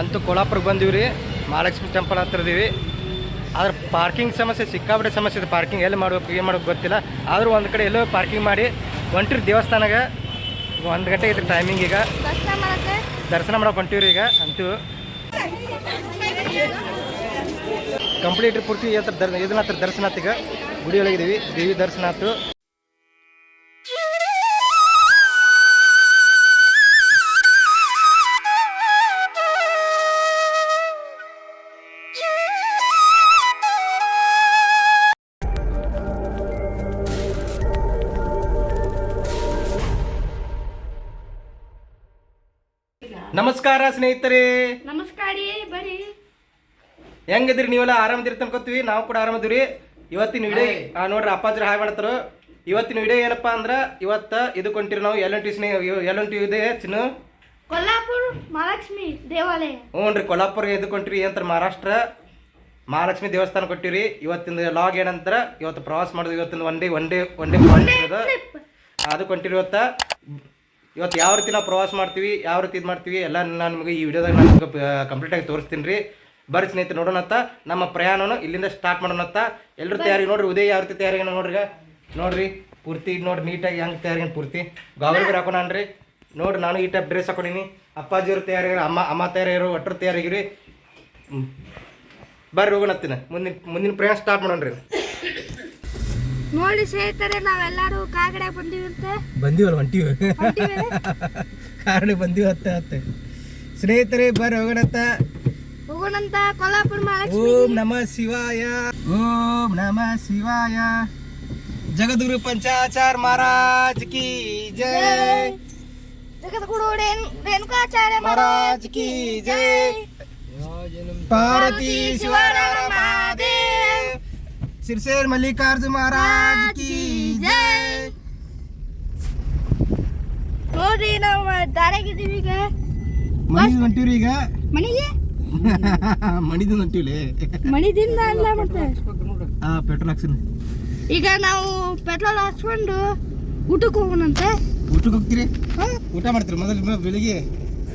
ಅಂತೂ ಕೊಲ್ಲಾಪುರಕ್ಕೆ ಬಂದೀವಿ ರೀ, ಮಹಾಲಕ್ಷ್ಮಿ ಟೆಂಪಲ್ ಹತ್ರ ಇದೀವಿ. ಆದ್ರೆ ಪಾರ್ಕಿಂಗ್ ಸಮಸ್ಯೆ, ಸಿಕ್ಕಾಪಟ್ಟೆ ಸಮಸ್ಯೆ ಇದೆ. ಪಾರ್ಕಿಂಗ್ ಎಲ್ಲಿ ಮಾಡ್ಬೇಕು, ಏನು ಮಾಡೋಕೆ ಗೊತ್ತಿಲ್ಲ. ಆದರೂ ಒಂದು ಕಡೆ ಎಲ್ಲೋ ಪಾರ್ಕಿಂಗ್ ಮಾಡಿ ಹೊಂಟಿರಿ ದೇವಸ್ಥಾನಗ, ಒಂದು ಗಂಟೆ ಐತ್ರಿ ಟೈಮಿಂಗ್ ಈಗ. ದರ್ಶನ ಮಾಡೋಕೆ ಹೊಂಟಿವ್ರಿ ಈಗ, ಅಂತೂ. ಕಂಪ್ಲೀಟ್ ಪೂರ್ತಿ ಇದನ್ನ ಹತ್ರ ದರ್ಶನ ಆತು ಈಗ. ಗುಡಿ ದೇವಿ ದರ್ಶನ ಆಯ್ತು ನಮಸ್ಕಾರ ಸ್ನೇಹಿತರೆ. ನಮಸ್ಕಾರ ರೀ ಬರ್ರಿ. ಹೆಂಗದ್ರಿ ನೀವೆಲ್ಲ? ಆರಾಮದಿರಿ ಅನ್ಕೋತೀವಿ ನಾವು ಕೂಡ ಆರಾಮದಿರಿ ಇವತ್ತಿನ ವಿಡಿಯೋ ಆ, ನೋಡ್ರಿ ಅಪ್ಪಾಜ್ರ ಹಾಯ್ ಮಾಡ್ತಾರ. ಇವತ್ತಿನ ವಿಡಿಯೋ ಏನಪ್ಪ ಅಂದ್ರ ಇವತ್ತ ಇದು ಕೊಂಟಿರಿ ನಾವು ಎಲ್ ಎನ್ ಟಿ ಸ್ನೇಹ ಎಲ್ ಎನ್ ಟಿ ಇದೆ ಚಿನ್ನು. ಕೊಲ್ಲಾಪುರ ಮಹಾಲಕ್ಷ್ಮಿ ದೇವಾಲಯ. ಹ್ಞೂ ರೀ ಕೊಲ್ಲಾಪುರ ಇದು ಕೊಂಟಿರಿ ಅಂತಾರೆ ಮಹಾರಾಷ್ಟ್ರ. ಮಹಾಲಕ್ಷ್ಮಿ ದೇವಸ್ಥಾನ ಕೊಟ್ಟಿರಿ ಇವತ್ತಿನ ಲಾಗ್ ಏನಂತಾರೆ ಇವತ್ತು ಪ್ರವಾಸ ಮಾಡೋದು ಇವತ್ತಿನ one day one day one day ಅದು ಅದು ಕೊಂಟಿರಿ ಇವತ್ತ. ಇವತ್ತು ಯಾವ ರೀತಿ ನಾವು ಪ್ರವಾಸ ಮಾಡ್ತೀವಿ ಯಾವ ರೀತಿ ಇದು ಮಾಡ್ತೀವಿ ಎಲ್ಲ ನಾನು ನಿಮಗೆ ಈ ವಿಡಿಯೋದಾಗ ನಾನು ನಿಮಗೆ ಕಂಪ್ಲೀಟಾಗಿ ತೋರಿಸ್ತೀನಿ ರೀ. ಬರ್ರಿ ಸ್ನೇಹಿತರು ನೋಡೋಣತ್ತ ನಮ್ಮ ಪ್ರಯಾಣವನ್ನು ಇಲ್ಲಿಂದ ಸ್ಟಾರ್ಟ್ ಮಾಡೋಣತ್ತ ಎಲ್ಲರೂ ತಯಾರಿ ನೋಡ್ರಿ ಉದಯ ಯಾವ ರೀತಿ ತಯಾರಿ ನೋಡ್ರಿ. ನೋಡ್ರಿ ಪೂರ್ತಿ ನೋಡ್ರಿ ನೀಟಾಗಿ ಹೆಂಗೆ ತಯಾರಿ ಪೂರ್ತಿ. ಗಾವಲ್ಗಿರಿ ಹಾಕೊಂಡ್ರಿ ನೋಡ್ರಿ ನಾನು ಈ ಟೈಪ್ ಡ್ರೆಸ್ ಹಾಕೊಂಡಿನಿ. ಅಪ್ಪಾಜಿಯವ್ರು ತಯಾರಿ ಅಮ್ಮ ಅಮ್ಮ ತಯಾರಿಗಿರು ಒಟ್ಟರು ತಯಾರಿಗಿರಿ. ಬರ್ರಿ ಹೋಗೋಣತ್ತಿನ ಮುಂದಿನ ಮುಂದಿನ ಪ್ರಯಾಣ ಸ್ಟಾರ್ಟ್ ಮಾಡೋಣ್ರಿ ನೋಡಿ ಸ್ನೇಹಿತರೆ ನಾವೆಲ್ಲರೂ ಕಾಗಡೆ ಬಂದೀವಿ ಅಂತ ಬಂದೀವಲ್ಲ ಹೊಂಟಿವಿ ಕಾಗಡೆ ಕಾರಣ ಬಂದೀವಿ ಹತ್ತ ಹತ್ತೆ. ಸ್ನೇಹಿತರೆ ಬರ್ರಿ ಹೋಗೋಣಂತ ಹೋಗೋಣಂತ ಕೊಲ್ಲಾಪುರ ಮಹಾಲಕ್ಷ್ಮಿ. ಓಂ ನಮ ಶಿವಾಯ. ಓಂ ನಮ ಶಿವಾಯ. ಜಗದ್ಗುರು ಪಂಚಾಚಾರ್ ಮಹಾರಾಜ್ ಕಿ ಜೈ. ಜಗದ್ಗುರು ರೇಣು ರೇಣುಕಾಚಾರ್ಯ ಮಹಾರಾಜ್ ಕಿ ಜಯ ಪಾರ್ವತಿ ಶಿವರಾಮ ಮಹಾದೇವ್. ಸಿರ್ಸೇರ್ ಮಲ್ಲಿಕಾರ್ಜುನ ಮಹಾರಾಜ್ ಕಿ ಜೈ ನೋಡ್ರಿ ನಾವು ದಾರ್ಯಾಗಿದ್ದೀವಿ ಈಗ ಮನಿ ಹೊಂಟಿವ್ರಿ ಈಗ ಮನೆಗೆ ಮಣಿದು ಹೊಂಟಿವ್ಲಿ ಮಣಿದಿಂದ ಅಲ್ಲ ಮತ್ತೆ ಆ ಪೆಟ್ರೋಲ್ ಹಾಕ್ಸಿನ ಈಗ ನಾವು ಪೆಟ್ರೋಲ್ ಹಾಕ್ಸ್ಕೊಂಡು ಊಟಕ್ಕೆ ಹೋಗೋಣಂತೆ. ಊಟಕ್ಕೆ ಹೋಗ್ತೀರಿ? ಹಾ? ಊಟ ಮಾಡ್ತೀರಿ? ಮೊದಲು ಬೆಳಿಗ್ಗೆ?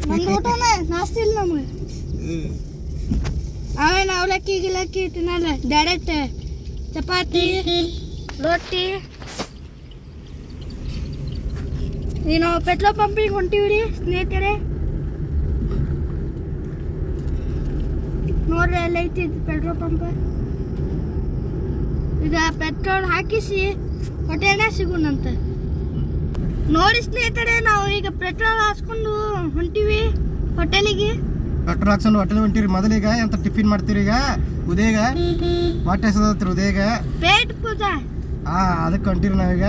ನಮ್ದು ಊಟನೇ ನಾಸ್ತಿ ಇಲ್ಲ ನಮ್ಗೆ. ಆಮೇಲೆ ಅವಲಕ್ಕಿ ಗಿಲಕ್ಕಿ ತಿನ್ನಲ್ಲ ಡೈರೆಕ್ಟ್ ಚಪಾತಿ, ರೊಟ್ಟಿ. ನೀನು ಪೆಟ್ರೋಲ್ ಪಂಪಿಗೆ ಹೊಂಟಿವ್ರಿ ಸ್ನೇಹಿತರೆ. ನೋಡ್ರಿ ಎಲ್ಲ ಐತಿ ಪೆಟ್ರೋಲ್ ಪಂಪ್. ಈಗ ಪೆಟ್ರೋಲ್ ಹಾಕಿಸಿ, ಹೊಟ್ಟೆನ ಸಿಗೋಣಂತ ನೋಡಿ ಸ್ನೇಹಿತರೆ, ನಾವು ಈಗ ಪೆಟ್ರೋಲ್ ಹಾಸ್ಕೊಂಡು ಹೊಂಟಿವಿ ಹೋಟೆಲಿಗೆ ಪೆಟ್ರೋಲ್ ಹಾಕ್ಸೊಂಡು ಹೋಟೆಲ್ ಹೊಂಟಿರಿ. ಮೊದಲಿಗ ಎಂತ ಟಿಫಿನ್ ಮಾಡ್ತೀರಿ ಈಗ? ಉದಯಗ? ಹೊಟ್ಟೆ ಹಸದತ್ರಿ ಉದಯಗ? ಪೇಟ್ ಪೂಜಾ. ಹಾ ಅದಕ್ಕೆ ಹೊಂಟಿರಿ ನಾವೀಗ.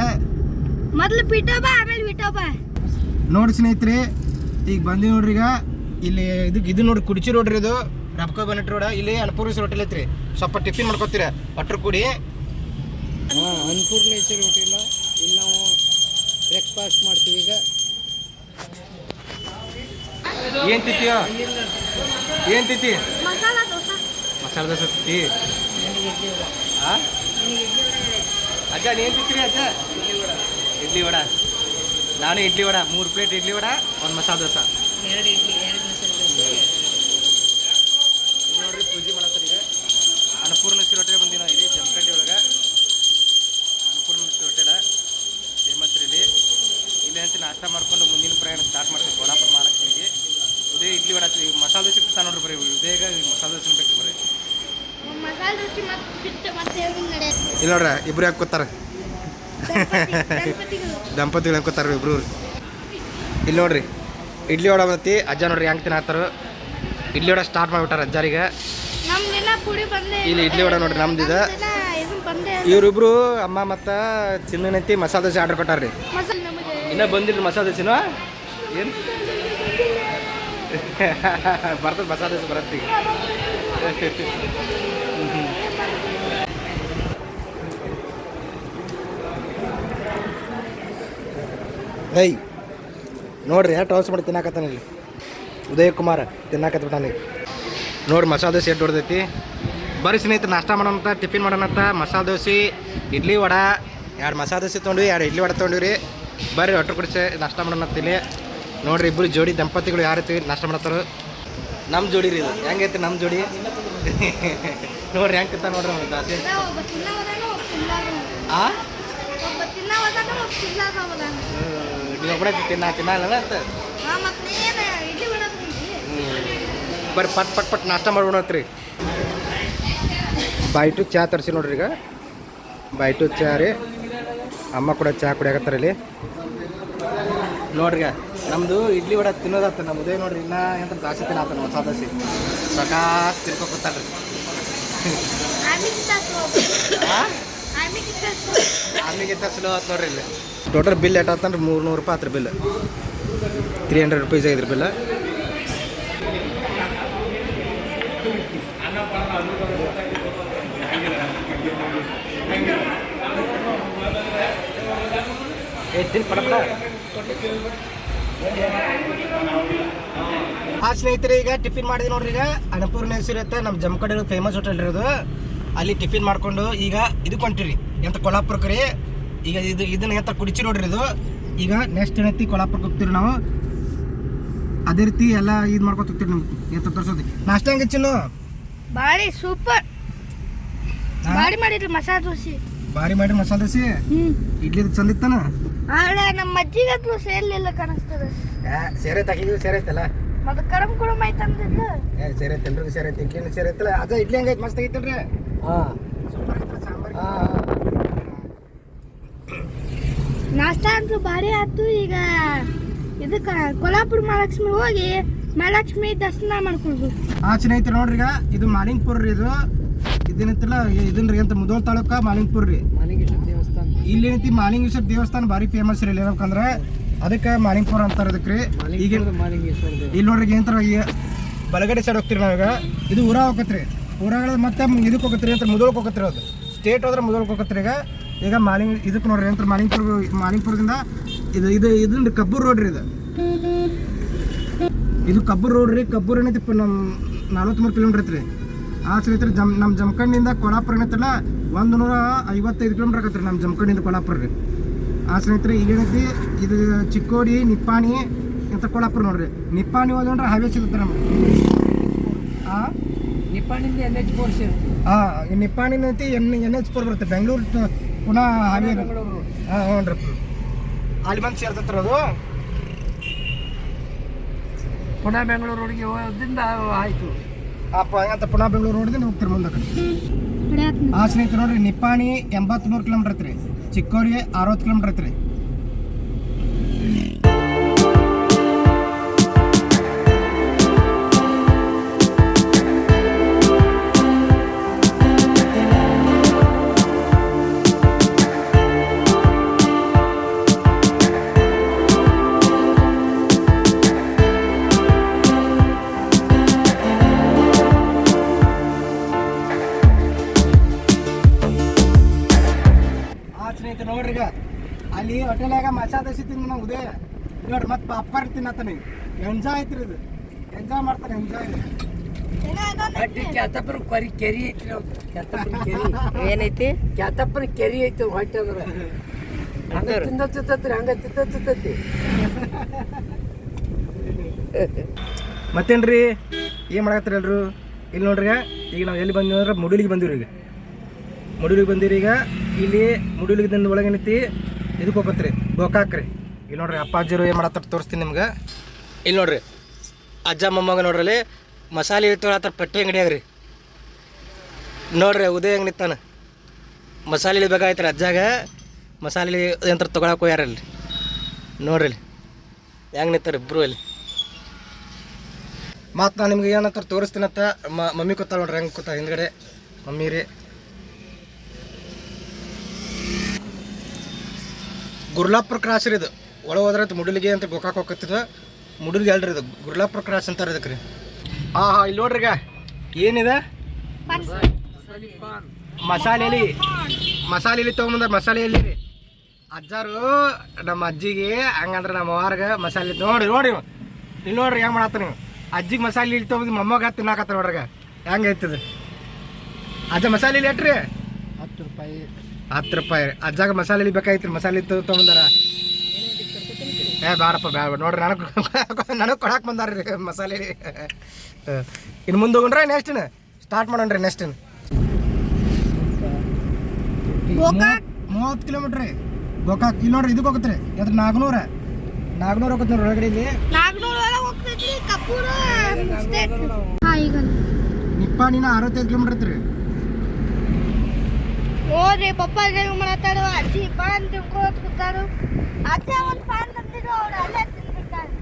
ಮೊದಲು ಪಿಟೋಬಾ ಆಮೇಲೆ ವಿಟೋಬಾ ನೋಡಿ ಸ್ನೇಹಿತರೆ ಈಗ ಬಂದಿ ನೋಡ್ರಿ ಈಗ. ಇಲ್ಲಿ ಇದು ಇದು ನೋಡಿ ಕುಡಿಚಿ ನೋಡ್ರಿ ಇದು. ರಬ್ಕೋ ಬನ್ನಟ್ ರೋಡ ಇಲ್ಲಿ ಅನ್ಪೂರ್ಣೇಶ್ವರ ಹೋಟೆಲ್ ಐತ್ರಿ. ಸ್ವಲ್ಪ ಟಿಫಿನ್ ಮಾಡ್ಕೊತೀರ? ಒಟ್ರು ಕೂಡಿ. ಹಾಂ ಹೋಟೆಲ. ಇಲ್ಲಿ ನಾವು ಬ್ರೇಕ್ಫಾಸ್ಟ್ ಮಾಡ್ತೀವಿ ಈಗ. ಏನ್ ತಿತ್ತೀಯ ಏನ್ ತಿತ್ತಿ ಮಸಾಲ ದೋಸೆ. ಮಸಾಲೆ ದೋಸೆ ತಿತ್ತಿ ಆ? ಅಜ್ಜ ನೀನ್ ತಿಂತೀರಿ ಅಜ್ಜ? ಇಡ್ಲಿ ವಡ. ನಾನು ಇಡ್ಲಿ ವಡ. ಮೂರು ಪ್ಲೇಟ್ ಇಡ್ಲಿ ವಡ ಒಂದು ಮಸಾಲೆ ದೋಸೆ. ಎರಡು ಇಡ್ಲಿ ಇಲ್ಲಿ ನೋಡ್ರ ಇಬ್ರು ಯಾಕೆ ಕೂತಾರ? ದಂಪತಿಗಳು ದಂಪತಿಗಳು ಕೂತಾರ ಇಬ್ರು? ಇಲ್ಲಿ ನೋಡ್ರಿ ಇಡ್ಲಿ ವಡ ಬಂದತಿ ಅಜ್ಜ ನೋಡ್ರಿ ಹೆಂಗೆ ತಿನ್ನಾತಾರ. ಇಡ್ಲಿ ವಡ ಸ್ಟಾರ್ಟ್ ಮಾಡಿಬಿಟ್ಟಾರ ಅಜ್ಜಾರಿಗೆ. ಇಲ್ಲಿ ಇಡ್ಲಿ ವಡ ನೋಡ್ರಿ ನಮ್ದು ಇದು. ಇವರಿಬ್ರು ಅಮ್ಮ ಮತ್ತು ಚಿನ್ನನಂತಿ ಮಸಾಲೆ ದೋಸೆ ಆರ್ಡರ್ ಕೊಟ್ಟಾರ್ರಿ. ಇನ್ನೂ ಬಂದಿಲ್ಲ ಮಸಾಲೆ ದೋಸೆನೂ? ಏನು? ಬರ್ತದೆ ಮಸಾಲೆ ದೋಸೆ ಬರತ್ತಿ ಐ ನೋಡ್ರಿ ಎಷ್ಟು ಟೌಸ್ ಮಾಡಿ ತಿನ್ನಾಕತ್ತಾನ ಇಲ್ಲಿ? ಉದಯ್ ಕುಮಾರ್ ತಿನ್ನಾಕತ್ಬಿಟ್ಟಾನ ನೋಡ್ರಿ ಮಸಾಲೆ ದೋಸೆ ಎಷ್ಟು ಹೊಡೆದೈತಿ ಬರ್ರಿ ಸ್ನೇಹಿತರು ನಾಷ್ಟ ಮಾಡೋಣಂತ ಟಿಫಿನ್ ಮಾಡೋಣಂತ ಮಸಾಲೆ ದೋಸೆ ಇಡ್ಲಿ ವಡ. ಎರಡು ಮಸಾಲೆ ದೋಸೆ ತೊಗೊಂಡ್ವಿ ಎರಡು ಇಡ್ಲಿ ವಡ ತೊಗೊಂಡಿವ್ರಿ ಬರ್ರಿ ಒಟ್ಟು ಕುಡಿಸಿ ನಾಷ್ಟ ಮಾಡೋಣಂತ ಇಲ್ಲಿ. ನೋಡ್ರಿ ಇಬ್ಬರು ಜೋಡಿ ದಂಪತಿಗಳು ಯಾರೈತಿ ರೀತಿ ನಾಷ್ಟ ಮಾಡ್ತಾರೆ ನಮ್ಮ ಜೋಡಿ ರೀ ಇದು. ಹೆಂಗೈತಿ ನಮ್ಮ ಜೋಡಿ? ನೋಡ್ರಿ ಹೆಂಗೆ ಕಿತ್ತ ನೋಡ್ರಿ ಅವ್ನು ದಾಸಿ. ಆ? ಒಬ್ಬ ತಿನ್ನವದಾನ ಒಬ್ಬ ತಿನ್ನಲ್ಲ ಅವದಾನ ತಿನ್ನ ತಿನ್ನಲ್ಲ ಅಂತ ಬರ್ರಿ ಪಟ್ ಪಟ್ ಪಟ್ ನಾಷ್ಟ ಮಾಡ್ಬಿಡತ್ರಿ. ಬೈಟು ಚಹಾ ತರಿಸಿ ನೋಡ್ರಿ ಈಗ. ಬಾಯ್ಟು ಚಹಾ ರೀ. ಅಮ್ಮ ಕೂಡ ಚಹಾ ಕುಡಿಯಾಕತ್ತಾರ ಇಲ್ಲಿ. ನೋಡ್ರಿ ನಮ್ಮದು ನಮ್ದು ಇಡ್ಲಿ ವಡ ತಿನ್ನೋದತ್ತ ನಮ್ಮದೇ ನೋಡ್ರಿ ಇನ್ನ ಎಂತ ದಾಸಿ ತಿನ್ನತ್ತ ಹೊಸ ದಾಸಿ. ಸಾಕಾಸ್ ತಿನ್ಕೊತಾರ್ರಿ ಇಲ್ಲಿ. ಟೋಟಲ್ ಬಿಲ್ ಎಟ್ ಆತಂದ್ರೆ ಮೂರು ನೂರು ರೂಪಾಯಿ ಆತ್ರಿ ಬಿಲ್ ತ್ರೀ ಹಂಡ್ರೆಡ್ ರುಪೀಸ್ ಆಗಿದ್ರಿ ಬಿಲ್ ಆ ಸ್ನೇಹಿತರೆ, ಈಗ ಟಿಫಿನ್ ಮಾಡಿದ್ವಿ ನೋಡ್ರಿ ಈಗ. ಅನಪೂರ್ಣ ಹೆಸರು ಇರುತ್ತೆ. ನಮ್ಮ ಜಮಕಡೆ ಫೇಮಸ್ ಹೋಟೆಲ್ ಇರೋದು. ಅಲ್ಲಿ ಟಿಫಿನ್ ಮಾಡ್ಕೊಂಡು ಈಗ ಇದಕ್ಕೆ ಹೊಂಟಿರಿ. ಎಂತ ಕೊಲ್ಹಾಪುರಕ್ಕೆ ರೀ. ಈಗ ಇದು ಇದನ್ನ ಎಂತ ಕುಡಿಚಿ ನೋಡ್ರಿ ಇದು. ಈಗ ನೆಕ್ಸ್ಟ್ ಏನೈತಿ ಕೊಲ್ಹಾಪುರಕ್ಕೆ ಹೋಗ್ತೀವಿ ನಾವು. ಅದೇ ರೀತಿ ಎಲ್ಲ ಇದು ಮಾಡ್ಕೊತ ಹೋಗ್ತೀವಿ ನಿಮ್ಗೆ. ಎಂತ ತೋರಿಸೋದು. ನಾಷ್ಟ ಹೆಂಗೆ ಚಿನ್ನು ಬಾರಿ ಸೂಪರ್? ಬಾರಿ ಮಾಡಿದ್ರಿ ಮಸಾಲೆ ದೋಸೆ. ಭಾರಿ ಮಾಡಿ ಮಸಾಲೆ ದೋಸೆ? ಇಡ್ಲಿ ಇಡ್ಲಿ ಇತ್ತನ? ನಮ್ಮ ಅಜ್ಜಿಗೆ ಅದು ಸೇರ್ಲಿಲ್ಲ ಕಾಣಿಸ್ತದೆ ಸೇರೆ ತಾಕಿದ್ವಿ ಸೇರೆ ಐತಲ್ಲ ಮತ್ತೆ ಕಡಮ್ ಕುಡಮ್ ಐತಂದಿಲ್ಲ. ಏ ಸೇರೆ ಐತೆ ಎಲ್ರಿಗೂ ಸೇರೆ ಐತೆ ಸೇರೆ ಐತಲ್ಲ ಅದ ಇಡ್ಲಿ ಹೆಂಗೈತೆ ಮಸ್ತ್ ಐತಲ್ರಿ ನಾಷ್ಟ ಅಂತೂ ಭಾರಿ ಆಯ್ತು ಈಗ ಇದಕ್ಕೆ ಕೊಲ್ಹಾಪುರ ಮಹಾಲಕ್ಷ್ಮಿ ಹೋಗಿ ಮಹಾಲಕ್ಷ್ಮಿ ದರ್ಶನ ಮಾಡ್ಕೊಳ್ಬೇಕು. ಆ ಸ್ನೇಹಿತರೆ ನೋಡ್ರಿ ಈಗ ಇದು ಮಾಲಿಂಗ್ಪುರ್ ರೀ ಇದು. ಇದನ್ನಿತ್ತಲ್ಲ ಇದನ್ನ ರೀ ಅಂತ ಮುದೋಳ್ ತಾಲೂಕ ಮಾಲಿಂಗ್ಪುರ್ ರೀ. ಮಾಲಿಂಗೇಶ್ವರ ದೇವಸ್ಥಾನ. ಇಲ್ಲಿ ಏನೈತಿ ಮಾಲಿಂಗೇಶ್ವರ ದೇವಸ್ಥಾನ ಭಾರಿ ಫೇಮಸ್ ರೀ ಇಲ್ಲಿ ಹೇಳ್ಬೇಕಂದ್ರೆ ಅದಕ್ಕೆ ಮಾಲಿಂಗ್ಪುರ್ ಅಂತಾರೆ ಅದಕ್ಕೆ ರೀ. ಈಗ ಮಾಲಿಂಗೇಶ್ವರ ಇಲ್ಲಿ ನೋಡ್ರಿ ಏನಂತಾರ ಈ ಬಲಗಡೆ ಸೈಡ್ ಹೋಗ್ತೀರಿ ನಾವೀಗ. ಇದು ಊರ ಹೋಗತ್ರಿ. ಊರಾಗ ಮತ್ತೆ ಇದಕ್ಕೆ ಹೋಗತ್ರಿ ಅಂತ ಮುದೋಳಕ್ಕೆ ಹೋಗತ್ರಿ ಅದು. ಸ್ಟೇಟ್ ಹೋದ್ರೆ ಮೊದಲು ಹೋಗತ್ರಿ ಈಗ. ಈಗ ಮಾಲಿಂಗ್, ಇದಕ್ಕೆ ನೋಡ್ರಿ ಅಂತ ಮಾಲಿಂಗ್ಪುರ್ ಮಾಲಿಂಗ್ಪುರದಿಂದ ಇದು ಇದು ಇದನ್ನ ಕಬ್ಬೂರ್ ರೋಡ್ ರೀ ಇದು. ಇದು ಕಬ್ಬೂರ್ ರೋಡ್ ರೀ. ಕಬ್ಬೂರ್ ಏನೈತಿ ನಮ್ಮ ನಲವತ್ತ್ಮೂರು ಕಿಲೋಮೀಟರ್ ಐತ್ರಿ. ಆ ಐತ್ರಿ ಜಮ್ ನಮ್ಮ ಜಮಖಂಡಿಂದ ಕೊಲ್ಲಾಪುರ ಏನೈತಲ್ಲ ಒಂದು ನೂರ ಐವತ್ತೈದು ಕಿಲೋಮೀಟರ್ ಆಗತ್ತೆ ನಮ್ಮ ಜಮಖಂಡಿಂದ ಕೊಲ್ಲಾಪುರ ರೀ ಆ ಸ್ನೇಹಿತರೆ, ಈಗ ಏನೈತಿ, ಇದು ಚಿಕ್ಕೋಡಿ, ನಿಪ್ಪಾಣಿ ಅಂತ ಕೊಲ್ಲಾಪುರ ನೋಡ್ರಿ. ನಿಪ್ಪಾಣಿ ಹೋದ್ರೆ ಹೈವೇ ಸಿಗುತ್ತೆ ನಮ್ಗೆ. ಆ? ನಿಪ್ಪಾಣಿಂದ ಎನ್ ಎಚ್ ಫೋರ್ ಆ, ಈ ನಿಪ್ಪಾಣಿ ಐತಿ ಎನ್ ಎನ್ ಎಚ್ ಫೋರ್ ಬರುತ್ತೆ. ಬೆಂಗಳೂರು ಟ- ಪುನಃ ಹಾಗೆ ಬೆಂಗಳೂರು ಹಾಂ ಹ್ಞೂ ರೀ ಅಲ್ಲಿ ಬಂದು ಸೇರ್ತತ್ರ ಅದು. ಪುನಃ ಬೆಂಗಳೂರು ರೋಡ್ಗೆ ಹೋಗೋದ್ರಿಂದ ಆಯಿತು. ಅಪ್ಪ ಹಂಗಂತ ಪುನಃ ಬೆಂಗಳೂರು ರೋಡ್ದಿಂದ ಹೋಗ್ತೀರಿ ಮುಂದಕ್ಕೆ. ಆ ಸ್ನೇಹಿತರು ನೋಡ್ರಿ ನಿಪ್ಪಾಣಿ ಎಂಬತ್ಮೂರು ಕಿಲೋಮೀಟರ್ ಐತ್ರಿ. ಚಿಕ್ಕೋರಿಗೆ ಅರವತ್ತು ಕಿಲೋಮೀಟರ್ ಐತ್ರಿ. ಆ ಸ್ನೇಹಿತರು ನೋಡ್ರಿ ಈಗ. ಅಲ್ಲಿ ಹೋಟೆಲಾಗ ಮಸಾ ದೋಸೆ ತಿಂದು ನಾವು ಉದಯ. ನೋಡ್ರಿ ಮತ್ತೆ ಪಾಪರ್ ತಿನ್ನತ್ತಾನೆ ಎಂಜಾಯ್ ಐತ್ರಿ ಇದು. ಎಂಜಾಯ್ ಮಾಡ್ತಾರೆ ಎಂಜಾಯ್ ಅಡ್ಡಿ ಕ್ಯಾತಪ್ಪನ ಕೊರಿ ಕೆರಿ ಐತಿ ಕ್ಯಾತಪ್ಪನ ಕೆರಿ. ಏನೈತಿ? ಕ್ಯಾತಪ್ಪನ ಕೆರಿ ಐತಿ ಹೊಟ್ಟೆ ಅಂದ್ರೆ ಹಂಗ ತಿನ್ನತ್ತೈತಿ ಹಂಗ ತಿನ್ನತ್ತೈತಿ ಮತ್ತೇನ್ರಿ? ಏನು ಮಾಡಕತ್ತೀರಿ ಎಲ್ರು? ಇಲ್ಲಿ ನೋಡ್ರಿ ಈಗ ನಾವು ಎಲ್ಲಿ ಬಂದ್ವಿ ಅಂದ್ರೆ ಮುಡಿಲಿಗೆ ಬಂದಿವ್ರಿ ಈಗ. ಮುಡಿಲಿಗೆ ಬಂದಿರಿ ಈಗ. ಇಲ್ಲಿ ಮುಡಿಲಿಗಿಂದ ಒಳಗೆ ಏನೈತಿ ಇದಕ್ಕೆ ಹೋಗತ್ರಿ ಗೋಕಾಕ್ ರೀ ಇಲ್ಲಿ ನೋಡ್ರಿ ಅಪ್ಪಾಜಿರು ಏನು ಮಾಡತ್ತಾರ ತೋರಿಸ್ತೀನಿ ನಿಮ್ಗೆ. ಇಲ್ಲಿ ನೋಡ್ರಿ. ಅಜ್ಜ, ಮೊಮ್ಮಗ ನೋಡ್ರಿ ಅಲ್ಲಿ ಮಸಾಲೆ ತೊಗೊಳತ್ತಾರ ಪಟ್ಟಿ ಅಂಗಡಿಯಾಗ ರೀ ನೋಡ್ರಿ, ಉದಯ ಹೆಂಗೆ ನಿಂತಾನ ಮಸಾಲೆ ಇಳಿಬೇಕಾಯ್ತು ಅಜ್ಜಾಗ. ಮಸಾಲೆ ಯಂತ್ರ ತೊಗೊಳಕ್ಕೆ ಹೋಗ್ಯಾರ ಇಲ್ಲಿ. ನೋಡ್ರಿ ಇಲ್ಲಿ. ಹೆಂಗೆ ನಿಂತಾರೆ ಇಬ್ಬರು ಅಲ್ಲಿ ಮತ್ತು ನಾನು ನಿಮ್ಗೆ ಏನಂತ ತೋರಿಸ್ತೀನಂತ ಮಮ್ಮಿ ಕೂತಾಳ ನೋಡ್ರಿ, ಹೆಂಗೆ ಕೂತ ಹಿಂದ್ಗಡೆ. ಮಮ್ಮಿ ರೀ. ಗುರ್ಲಾಪುರ ಕ್ರಾಸ್ ರೀ ಇದು. ಒಳ ಹೋದ್ರೆ ಮುಡಲಿಗೆ ಅಂತ ಗೋಕಾಕ್ ಹೋಗತ್ತಿದ ಮುಡಿಲಿಗೆ ಅಲ್ರಿ ಇದು. ಗುರ್ಲಾಪುರ ಕ್ರಾಸ್ ಅಂತಾರೆ ಇದಕ್ಕೆ ರೀ. ಹಾಂ ಹಾಂ, ಇಲ್ಲಿ ನೋಡ್ರಿ ಏನಿದೆ? ಮಸಾಲೆ ಎಲ್ಲಿ ಮಸಾಲೆ ಎಲಿ ತೊಗೊಂಬಂದ ಮಸಾಲೆ ಎಲ್ಲಿ ರೀ. ಅಜ್ಜಾರು ನಮ್ಮ ಅಜ್ಜಿಗೆ, ಹಂಗಂದ್ರೆ ನಮ್ಮ ಅವ್ವಾರ್ಗೆ ಮಸಾಲೆ ನೋಡಿ ನೋಡಿ. ಇಲ್ಲಿ ನೋಡ್ರಿ ಹೆಂಗೆ ಮಾಡತ್ತ ನೀವು ಅಜ್ಜಿಗೆ ಮಸಾಲೆ ಇಲ್ಲಿ ತೊಗೊಂಡು ಮೊಮ್ಮಗ ತಿನ್ನಾಕತ್ತ ನೋಡ್ರಿ ಹೆಂಗೆ ಐತದ ಅಜ್ಜ ಮಸಾಲೆ ಇಲ್ಲಿ ಎಟ್ರಿ ಹತ್ತು ರೂಪಾಯಿ. ಹತ್ತು ರೂಪಾಯಿ. ಅಜ್ಜಾಗ ಮಸಾಲೆ ಬೇಕಾಯ್ತು ಮಸಾಲೆ ತೊಗೊಂಬಂದಾರ ಏ ಬೇಡಪ್ಪ ಬೇಡ ನೋಡ್ರಿ ನನಗೆ ನನಗೆ ಕೊಡಕ್ಕೆ ಬಂದಾರ್ರಿ ಮಸಾಲೆ. ಇನ್ನು ಮುಂದೆ ಹೋಗ್ರ ನೆಕ್ಸ್ಟ್ ಸ್ಟಾರ್ಟ್ ಮಾಡೋಣ್ರಿ ನೆಕ್ಸ್ಟ್ ಗೋಕಾಕ್. ಮೂವತ್ತು ಕಿಲೋಮೀಟ್ರ್ ರೀ. ಗೋಕಾಕ್ ಇಲ್ಲಿ ನೋಡ್ರಿ ಇದಕ್ಕೆ ಹೋಗುತ್ತೆ ರೀ ಅದ್ರ ನಾಗ್ನೂರ. ನಾಗ್ನೂರ ಹೋಗುತ್ತೆ ನೋಡ್ರಿ ಒಳಗಡೆ ಇಲ್ಲಿ. ನಿಪ್ಪಾಣಿನ ಅರವತ್ತೈದು ಕಿಲೋಮೀಟ್ರ್ ಐತ್ರಿ. ನೋಡ್ರಿ ಪಪ್ಪ ಹೆಂಗ್ ಮಾತಾಡು ಅಜ್ಜಿ ಪಾನ್ ತಿನ್ಕೋತ್ ಕೂತಾರು. ಅಜ್ಜ ಒಂದ್ ಪಾನ್ ತಂದಿದ್ರು ಅವ್ರು ಅಲ್ಲೇ ತಿನ್ಬಿಟ್ಟಾರೆ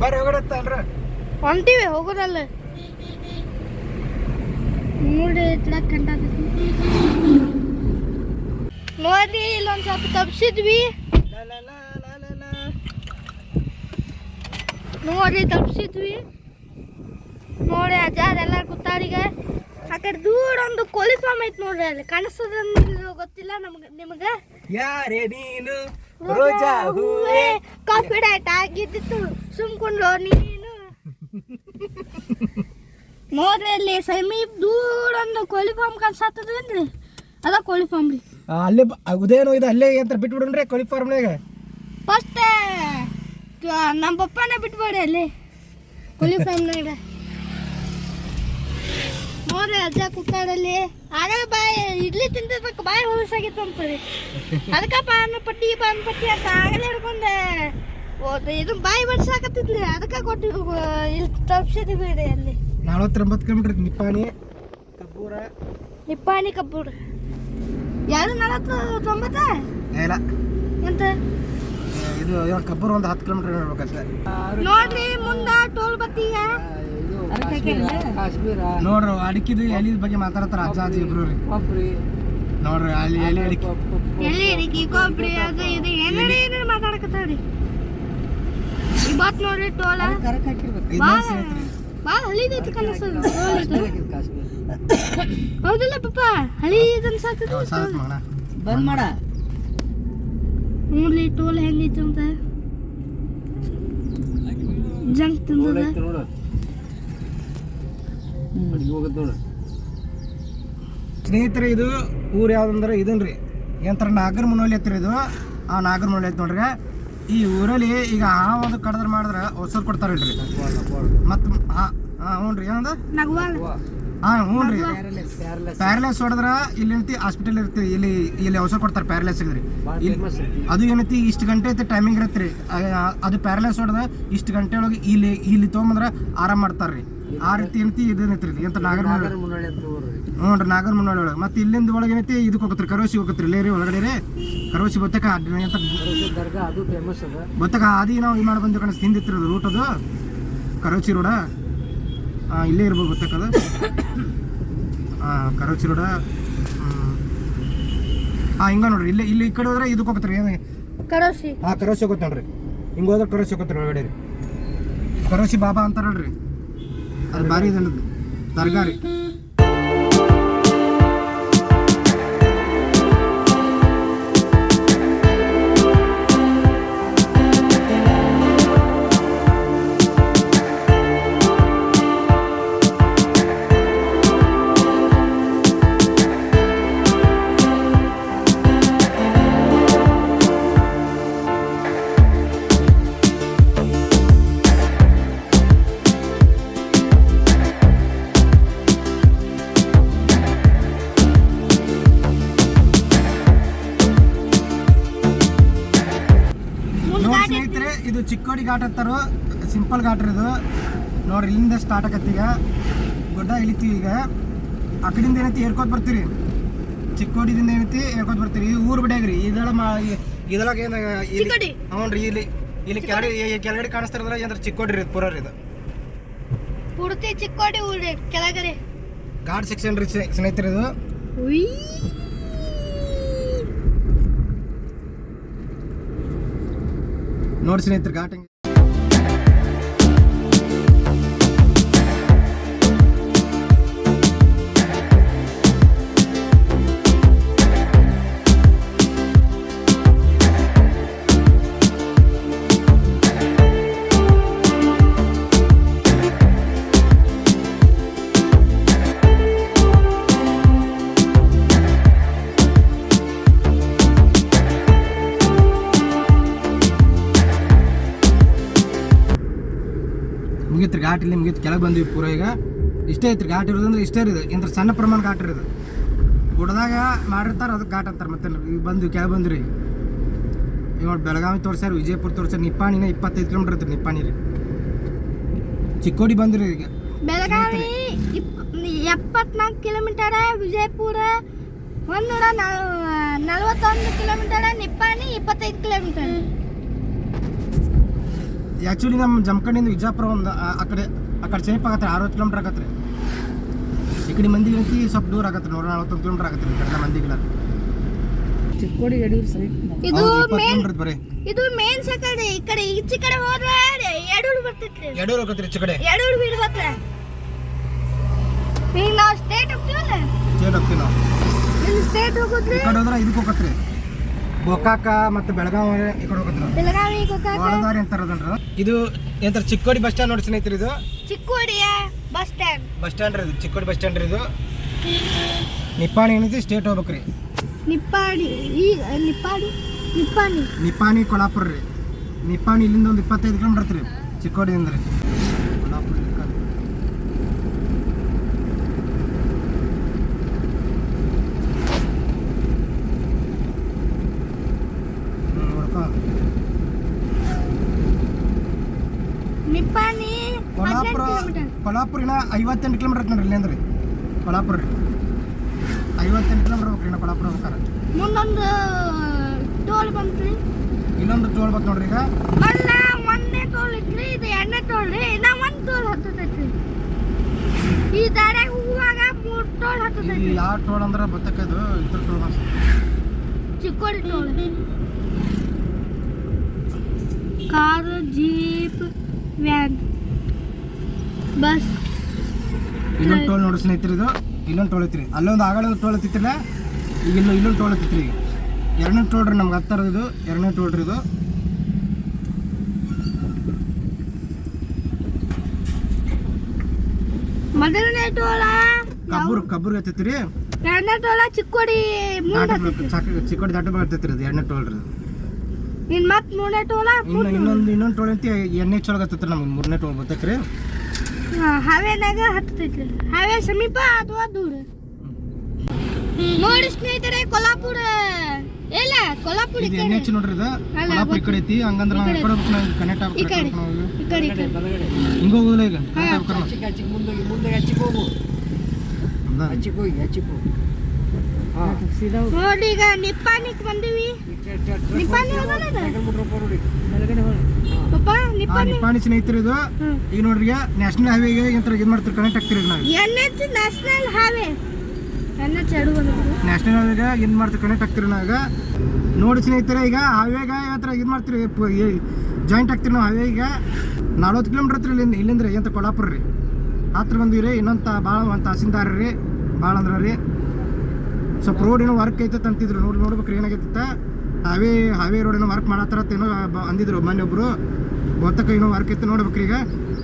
ಬರ್ರಿ ಹೋಗಡತ್ತ ಅಲ್ರಿ. ಹೊಂಟಿವಿ ಹೋಗೋದಲ್ಲ. ನೋಡಿ ಎತ್ಲಾಕ್ ಕಂಡ ನೋಡ್ರಿ ಇಲ್ಲೊಂದ್ ಸ್ವಲ್ಪ ತಪ್ಸಿದ್ವಿ. ನೋಡಿ ತಪ್ಸಿದ್ವಿ. ನೋಡಿ ಅಜ್ಜ ಎಲ್ಲಾರು ಕೂತಾರೀಗ ಕಡೆ ದೂರ ಒಂದು ಕೋಳಿ ಫಾರ್ಮ್ ಐತ್ ನೋಡ್ರಿ ಅಲ್ಲಿ. ಕಾಣಿಸ್ತದ ಗೊತ್ತಿಲ್ಲ ನಮ್ಗೆ ನಿಮ್ಗೆ? ಯಾರೇ ನೀನು? ರೋಜಾ ಹೂವೇ ಕಾಫಿ ಡೈಟ್ ಆಗಿದ್ದಿತ್ತು. ಸುಮ್ಕೊಂಡು ನೀನು? ನೋಡ್ರಿ ಅಲ್ಲಿ ಸಮೀಪ್ ದೂರ ಒಂದು ಕೋಳಿ ಫಾರ್ಮ್ ಕಾಣಿಸ್ತದೇನ್ರಿ ಅದ ಕೋಳಿ ಫಾರ್ಮ್ ರೀ. ಅಲ್ಲೇ ಉದಯನೂ ಇದು ಅಲ್ಲೇ ಅಂತ ಬಿಟ್ಬಿಡ್ರಿ ಕೋಳಿ ಫಾರ್ಮ್ನಾಗ ಫಸ್ಟ್ ನಮ್ಮ ಪಪ್ಪನೇ ಬಿಟ್ಬೇಡಿ ಅಲ್ಲಿ. ಕೋಳಿ ಫಾರ್ಮ್ನಾಗ ನೋಡ್ರಿ ಅಜ್ಜ ಕುಕ್ಕಾಡಲ್ಲಿ. ಆಗಲೇ ಬಾಯಿ ಇಡ್ಲಿ ತಿಂದಿರ್ಬೇಕು ಬಾಯಿ ಹೊಲಸಾಗಿತ್ತು ಅಂತಾರೆ ಅದಕ್ಕೆ ಪಾನ್ ಪಟ್ಟಿ ಪಾನ್ ಪಟ್ಟಿ ಅಂತ ಆಗಲೇ ಹಿಡ್ಕೊಂಡೆ. ಓದು ಇದು ಬಾಯಿ ಬಡ್ಸಾಕತ್ತಿದ್ಲಿ ಅದಕ್ಕೆ ಕೊಟ್ಟು ಇಲ್ಲಿ ತಪ್ಸಿದ್ವಿ ಇದೆ ಅಲ್ಲಿ. ನಲವತ್ತೊಂಬತ್ತು ಕಿಲೋಮೀಟ್ರ್ ನಿಪ್ಪಾಣಿ ಕಬ್ಬೂರ. ನಿಪ್ಪಾಣಿ ಕಬ್ಬೂರ. ಯಾರು ನಲವತ್ತು ತೊಂಬತ್ತ ಇಲ್ಲ. ಎಂತ? ಇದು ಕಬ್ಬೂರ ಕಬ್ಬೂರ್ ಒಂದು ಹತ್ತು ಕಿಲೋಮೀಟರ್ ಇರ್ಬೇಕಂತೆ ನೋಡ್ರಿ ಮುಂದ ಟೋಲ್ ಬತ್ತೀಗ. ಕಾಶ್ಮೀರ. ನೋಡ್ರಿ ಅಡಿಕೆದು ಎಲಿ ಬಗ್ಗೆ ಮಾತಾಡತ್ತಾರ ಅಜ್ಜ ಅಜ್ಜಿ ಇಬ್ರು ರೀ. ಕೊಬ್ಬರಿ ನೋಡ್ರಿ ಅಲ್ಲಿ ಎಲಿ ಅಡಿಕೆ. ಕೊಬ್ಬರಿ ಅದು ಇದು ನೋಡ್ರಿ ಟೋಲ. ಕರಕ್ ಹಾಕಿರ್ಬೇಕು. ಭಾಳ ಐದು ಐತ್ರಿ ಭಾಳ ಹಳಿದೈತಿ ಕನಸದು ಕಾಶ್ಮೀರ. ಹೌದಿಲ್ಲ ಪಪ್ಪ ಹಳಿ ಇದು ಸಾಕು ಮಗನ. ಬಂದ್ ಮಾಡ. ನೋಡ್ಲಿ ಟೋಲ್ ಹೆಂಗೈತಿ ಅಂತ. ಜಂಕ್ ನೋಡು. ಅಡಿಗೆ ಹೋಗುತ್ತೆ ನೋಡು. ಸ್ನೇಹಿತರೆ ಇದು ಊರು ಯಾವ್ದಂದ್ರೆ ಇದನ್ರಿ ಏನಂತಾರ ನಾಗರ ಮುನೋಲಿ ಹತ್ತಿರ ಇದು? ಆ ನಾಗರ ಮುನೋಲಿ ಐತೆ ನೋಡ್ರಿ. ಈ ಊರಲ್ಲಿ ಈಗ ಆ ಒಂದು ಕಡದ್ರ ಮಾಡಿದ್ರೆ ಹೊಸರು ಕೊಡ್ತಾರಲ್ರಿ ಮತ್ತು ಹಾಂ ಹಾಂ ಹ್ಞೂ ರೀ ಏನಂದ? ಹಾಂ ಹ್ಞೂ ರೀ ಪ್ಯಾರಲೆಸ್ ಹೊಡೆದ್ರ ಇಲ್ಲಿ ಏನೈತಿ ಹಾಸ್ಪಿಟಲ್ ಇರ್ತೀವಿ. ಇಲ್ಲಿ ಇಲ್ಲಿ ಔಷಧ ಕೊಡ್ತಾರೆ ಪ್ಯಾರಲೈಸ್ ರೀ. ಇಲ್ಲಿ ಅದು ಏನೈತಿ ಇಷ್ಟು ಗಂಟೆ ಐತಿ ಟೈಮಿಂಗ್ ಇರತ್ತೆ ರೀ ಅದು ಪ್ಯಾರಲೈಸ್ ಹೊಡೆದ ಇಷ್ಟು ಗಂಟೆ ಒಳಗೆ ಇಲ್ಲಿ ಇಲ್ಲಿ ತೊಗೊಂಬಂದ್ರೆ ಆರಾಮ್ ಮಾಡ್ತಾರೆ ರೀ ಆ ರೀತಿ ಏನೈತಿ ಇದೇನೈತ್ರಿ ರೀ ಎಂತ ನಾಗರ ಹ್ಞೂ ರೀ ನಾಗರ ಮುನ್ನೋಳಿ ಒಳಗೆ. ಮತ್ತೆ ಇಲ್ಲಿಂದ ಒಳಗೆ ಏನೈತಿ ಇದಕ್ಕೆ ಹೋಗತ್ರಿ ಕರೋಸಿ ಹೋಗತ್ರಿ. ಇಲ್ಲೇ ರೀ ಒಳಗಡೆ ರೀ. ಕರೋಸಿ ಬತ್ತಕ ಎಂತ ಅದು ಅದ. ಬತ್ತಕ ಆದಿ ನಾವು ಈ ಮಾಡಿ ಬಂದು ಕಣ ಹಿಂದಿತ್ತು ಅದು. ರೂಟ್ ಅದು ಕರೋಚಿ ರೋಡ ಇಲ್ಲೇ ಇರ್ಬೋದು ಗೊತ್ತಾಕದ ಹಾಂ ಕರೋಚಿ ರೋಡ ಹಾಂ ಹಿಂಗ ನೋಡ್ರಿ ಇಲ್ಲಿ ಇಲ್ಲಿ ಈ ಕಡೆ ಹೋದ್ರೆ ಇದಕ್ಕೆ ಹೋಗತ್ರಿ ಏನು? ಕರೋಸಿ ಹಾಂ ಕರೋಸಿ ಹೋಗುತ್ತೆ ನೋಡ್ರಿ. ಹಿಂಗೆ ಹೋದ್ರೆ ಕರೋಸಿ ಹೋಗುತ್ತೆ ಒಳಗಡೆ. ರೀ ಕರೋಸಿ ಬಾಬಾ ಅಂತಾರ ನೋಡ್ರಿ. ಅದು ಭಾರಿ ಇದೆ ದರ್ಗಾ ರೀ. ಇದು ಚಿಕ್ಕೋಡಿ ಘಾಟ್ ಅಂತಾರು ಸಿಂಪಲ್ ಘಾಟ್ ರೀ ಇದು. ನೋಡ್ರಿ ಇಲ್ಲಿಂದ ಸ್ಟಾರ್ಟ್ ಆಗತ್ತೆ ಈಗ. ಗುಡ್ಡ ಇಳಿತೀವಿ ಈಗ. ಆ ಕಡೆಯಿಂದ ಏನೈತಿ ಏರ್ಕೋತ ಬರ್ತೀರಿ? ಚಿಕ್ಕೋಡಿದಿಂದ ಏನೈತಿ ಏರ್ಕೋತ ಬರ್ತೀರಿ? ಊರ್ ಊರು ಬಿಡ್ಯಾಗ್ರಿ ಇದೆಲ್ಲ ಮಾ ಇದೆಲ್ಲ ಏನು ಇಲ್ಲಿ ಹ್ಞೂ ರೀ ಇಲ್ಲಿ ಇಲ್ಲಿ ಕೆಳಗಡೆ ಈ ಕೆಳಗಡೆ ಕಾಣಿಸ್ತಾರಲ್ಲ ಏನಾರ ಚಿಕ್ಕೋಡಿ ರೀ ಪುರ ರೀ ಇದು. ಪೂರ್ತಿ ಚಿಕ್ಕೋಡಿ ಊರಿ ಕೆಳಗಡೆ. ಘಾಟ್ ಸೆಕ್ಷನ್ ರೀ ಸ್ನೇ- ಸ್ನೇಹಿತರೆ ಇದು ಉಯ್ ಘಾಟ್ ಇಲ್ಲಿ ಮುಗೀತು ಕೆಳಗೆ ಬಂದ್ವಿ ಪೂರ ಈಗ. ಇಷ್ಟೇ ಐತ್ರಿ ಘಾಟ್ ಇರೋದಂದ್ರೆ ಇಷ್ಟೇ ಇರೋದು. ಇಂಥ ಸಣ್ಣ ಪ್ರಮಾಣ ಘಾಟ್ ಇರೋದು. ಗುಡ್ದಾಗ ಮಾಡಿರ್ತಾರೆ ಅದಕ್ಕೆ ಘಾಟ್ ಅಂತಾರೆ. ಮತ್ತೆ ಈಗ ಬಂದ್ವಿ ಕೆಳಗೆ ಬಂದ್ರಿ ಈಗ ನೋಡಿ ಬೆಳಗಾವಿ ತೋರ್ಸ್ಯಾರ ವಿಜಯಪುರ ತೋರ್ಸ್ಯಾರ ನಿಪ್ಪಾಣಿನ ಇಪ್ಪತ್ತೈದು ಕಿಲೋಮೀಟರ್ ಐತ್ರಿ ನಿಪ್ಪಾಣಿ ರೀ. ಚಿಕ್ಕೋಡಿ ಬಂದ್ರಿ ಈಗ. ಬೆಳಗಾವಿ ಎಪ್ಪತ್ನಾಲ್ಕು ಕಿಲೋಮೀಟರ್ ವಿಜಯಪುರ ಒಂದೂರ ನಲ್ವತ್ತೊಂದು ಕಿಲೋಮೀಟರ್ ನಿಪ್ಪಾಣಿ ಇಪ್ಪತ್ತೈದು ಕಿಲೋಮೀಟರ್. ಆ್ಯಕ್ಚುಲಿ ನಮ್ಮ ಜಮಖಂಡಿಂದ ವಿಜಾಪುರ ಒಂದು ಆ- ಕಡೆ ಆ ಕಡೆ ಸೇಫ್ ಆಗತ್ತೆ ಅರವತ್ತು ಕಿಲೋಮೀಟರ್ ಆಗತ್ತೆ ಈ ಕಡೆ ಮಂದಿ ಅಂತಿ ಸ್ವಲ್ಪ ದೂರ ಆಗತ್ತೆ ನೂರ ನಲ್ವತ್ತೊಂದು ಕಿಲೋಮೀಟರ್ ಆಗತ್ತೆ ಈ ಕಡೆ ಮಂದಿಗಳ ಚಿಕ್ಕೋಡಿ ಯಡೂರು ಸೈಡ್ ಇದು ಮೇನ್ ಬರೀ. ಇದು ಮೇನ್ ಸಕಡೆ ಈ ಕಡೆ ಈಚೆ ಕಡೆ ಹೋದ್ರೆ ಎಡೂರು ಬರ್ತೈತ್ರಿ ಎರಡೂರು ಹೋಗತ್ತೆ ರೀ ಈಚೆ ಕಡೆ. ಎಡೂರು ಬಿಡ್ಬತ್ಲ ಈಗ ನಾವು ಸ್ಟೇಟ್ ಹೋಗ್ತೀವಲ್ಲ? ಸ್ಟೇಟ್ ಹೋಗ್ತೀವಿ ನಾವು. ಇಲ್ಲಿ ಸ್ಟೇಟ್ ಈ ಹೋಗುದ್ರಿ ಕಡೆ ಹೋದ್ರೆ ಇದಕ್ಕೆ ಹೋಗತ್ತೆ ರೀ. ಗೋಕಾಕ ಮತ್ತೆ ಬೆಳಗಾವಿ ಈ ಕಡೆ ಹೋಗತ್ತೆ ಬೆಳಗಾವಿ ಗೋಕಾಕ. ಒಳದಾರಿ ಇದು ಚಿಕ್ಕೋಡಿ ಬಸ್ ಸ್ಟ್ಯಾಂಡ್ ನೋಡಿ ಸ್ನೇಹಿತರೆ ಇದು? ಚಿಕ್ಕೋಡಿಯ ಬಸ್ ಸ್ಟ್ಯಾಂಡ್. ಬಸ್ ಸ್ಟ್ಯಾಂಡ್ ರೀ ಇದು ಚಿಕ್ಕೋಡಿ ಬಸ್ ಸ್ಟ್ಯಾಂಡ್ ರೀ ಇದು. ನಿಪ್ಪಾಣಿ ಏನಿದೆ ಸ್ಟೇಟ್ ಹೋಗ್ಬೇಕ್ರಿ. ನಿಪ್ಪಾಣಿ ಈ ನಿಪ್ಪಾಡಿ? ನಿಪ್ಪಾಣಿ. ನಿಪ್ಪಾಣಿ ಕೊಲ್ಲಾಪುರ ರೀ. ನಿಪ್ಪಾಣಿ ಇಲ್ಲಿಂದ ಒಂದು ಇಪ್ಪತ್ತೈದು ಕಿಲೋಮೀಟರ್ ರೀ ಚಿಕ್ಕೋಡಿಯಿಂದ ರೀ. ಕೊಲ್ಹಾಪುರ ಐವತ್ತೆಂಟು ಕಿಲೋಮೀಟರ್ ಐತೆ ನೋಡ್ರಿ ಇಲ್ಲಿಂದ ರೀ ಕೊಲ್ಹಾಪುರ ರೀ. ಐವತ್ತೆಂಟು ಕಿಲೋಮೀಟರ್ ಹೋಗ್ರಿ ಇನ್ನ ಕೊಲ್ಹಾಪುರ ಹೋಗ್ತಾರೆ ಮುಂದೊಂದು ಟೋಲ್ ಬಂತು ರೀ. ಇನ್ನೊಂದು ಟೋಲ್ ಬತ್ ನೋಡ್ರಿ ಈಗ. ಮಲ್ಲ ಒಂದನೇ ಟೋಲ್ ಇತ್ರಿ ಇದು ಎರಡನೇ ಟೋಲ್ ರೀ. ಇನ್ನ ಒಂದು ಟೋಲ್ ಹತ್ತತೈತಿ ಈ ದಾರ್ಯಾಗ ಹೋಗುವಾಗ ಮೂರು ಟೋಲ್ ಹತ್ತತೈತಿ ಯಾವ ಟೋಲ್ ಅಂದ್ರೆ ಬತ್ತಕ್ಕದು ಇದ್ರ ಟೋಲ್ ಅನ್ಸುತ್ತೆ. Chikkodi toll. Car jeep van bus. ಇಲ್ಲೊಂದು ಟೋಲ್ ನೋಡಿ ಸ್ನೇಹಿತರೆ ಇದು. ಇನ್ನೊಂದು ಟೋಲ್ ಐತ್ರಿ. ಅಲ್ಲೊಂದು ಆಗಳ ಟೋಲ್ ಹತ್ತಿತ್ತಿಲ್ಲ ಈಗ ಇಲ್ಲೂ ಇಲ್ಲೊಂದು ಟೋಲ್ ಈಗ ಎರಡನೇ ಟೋಲ್ ರೀ ನಮ್ಗೆ ಹತ್ತಾರ ಇದು. ಎರಡನೇ ಟೋಲ್ ರೀ ಇದು. ಮೊದಲನೇ ಟೋಲ? ಕಬ್ಬೂರ್ ಕಬ್ಬೂರ್ ಹತ್ತೈತ್ರಿ. ಎರಡನೇ ಟೋಲ? ಚಿಕ್ಕೋಡಿ ಚಿಕ್ಕೋಡಿ ದಾಟ ಬರ್ತೈತ್ರಿ ರೀ ಎರಡನೇ ಟೋಲ್ ರೀ ಇದು. ಇನ್ ಮತ್ ಮೂರನೇ ಟೋಲ? ಇನ್ನೊಂದು ಇನ್ನೊಂದು ಟೋಲ್ ಅಂತ ಎಣ್ಣೆ ಚೊಳಗೆ ಹತ್ತೈತ್ರಿ ನಮ್ಗೆ ಮೂರನೇ ಟೋಲ್ ಬರ್ತೈತ್ರಿ. ಹಾವೇನಾಗ ಹತ್ತೈತ್ರಿ ಹಾವೇ ಸಮೀಪ ಅಥವಾ ದೂರ? ನೋಡಿ ಸ್ನೇಹಿತರೆ ಕೊಲ್ಲಾಪುರ. ಇಲ್ಲ ಕೊಲ್ಲಾಪುರ ಇದು ಎಣ್ಣೆ ಹೆಚ್ಚು ನೋಡ್ರಿ ಇದು? ಕೊಲ್ಲಾಪುರ ಈ ಕಡೆ ಐತಿ ಹಂಗಂದ್ರೆ ನಾವು ಈ ಕಡೆ. ಹೋಗ್ಬೇಕು ನಾವು ಕನೆಕ್ಟ್ ಈ ಕಡೆ. ಆಗ್ಬೇಕು. ಈ ಕಡೆ ಈ ಕಡೆ. ಹಿಂಗೆ ಹೋಗೋದಿಲ್ಲ ಈಗ? ಕನೆಕ್ಟ್ ಆಗ್ಬೇಕು ಹಚ್ಚಿಗೆ ಮುಂದೆ ಹಚ್ಚಿಗೆ ಹೋಗು? ಹಚ್ಚಿಗೆ ಹೋಗಿ ಹಚ್ಚಿಗೆ ಹೋಗು. ನೋಡಿ ಈಗ ನಿಪ್ಪಾನಿಕ್ ಬಂದಿವಿ. ನಿಪ್ಪಾಣಿ ಸ್ನೇಹಿತರು ಇದು. ಈಗ ನೋಡ್ರಿ ಈಗ ನ್ಯಾಷನಲ್ ಹೈವೇಗೆ ಇದು ಮಾಡ್ತಾರೆ ಕನೆಕ್ಟ್ ಆಗ್ತೀರಿ ಈಗ ನಾವು N H national highway N H ಎರಡು ನ್ಯಾಷನಲ್ ಹೈವೇಗೆ ಏನು ಮಾಡ್ತಾರೆ ಕನೆಕ್ಟ್ ಆಗ್ತೀರಿ ನಾವೀಗ. ನೋಡಿ ಸ್ನೇಹಿತರೆ ಈಗ ಹೈವೇಗ ಯಾವ ಇದು ಮಾಡ್ತೀರಿ. ಜಾಯಿಂಟ್ ಆಗ್ತೀರಿ ನಾವು ಹೈವೇಗ ನಲ್ವತ್ತು ಕಿಲೋಮೀಟ್ರ್ ಹತ್ರ ಇಲ್ಲಿಂದ ಇಲ್ಲಿಂದ ರೀ ಕೊಲ್ಲಾಪುರ ರೀ. ಹತ್ರ ಬಂದಿವಿ ರೀ ಇನ್ನೊಂದು ಭಾಳ ಒಂದು ರೀ ಭಾಳ ಅಂದ್ರೆ ರೀ. ಸ್ವಲ್ಪ ರೋಡ್ ಏನೋ ವರ್ಕ್ ಐತತ್ ಅಂತಿದ್ರು. ನೋಡಿ ನೋಡ್ಬೇಕ್ರಿ ಏನಾಗೈತ ಹಾವೇ ಹಾವೇ ರೋಡ್ ಏನೋ ವರ್ಕ್ ಮಾಡತ್ತಾರತ್ತ ಏನೋ ಅಂದಿದ್ರು ಮೊನ್ನೆ ಒಬ್ರು. ಗೊತ್ತಕ್ಕ ಏನೋ ವರ್ಕ್ ಐತೆ ನೋಡ್ಬೇಕ್ರಿ ಈಗ.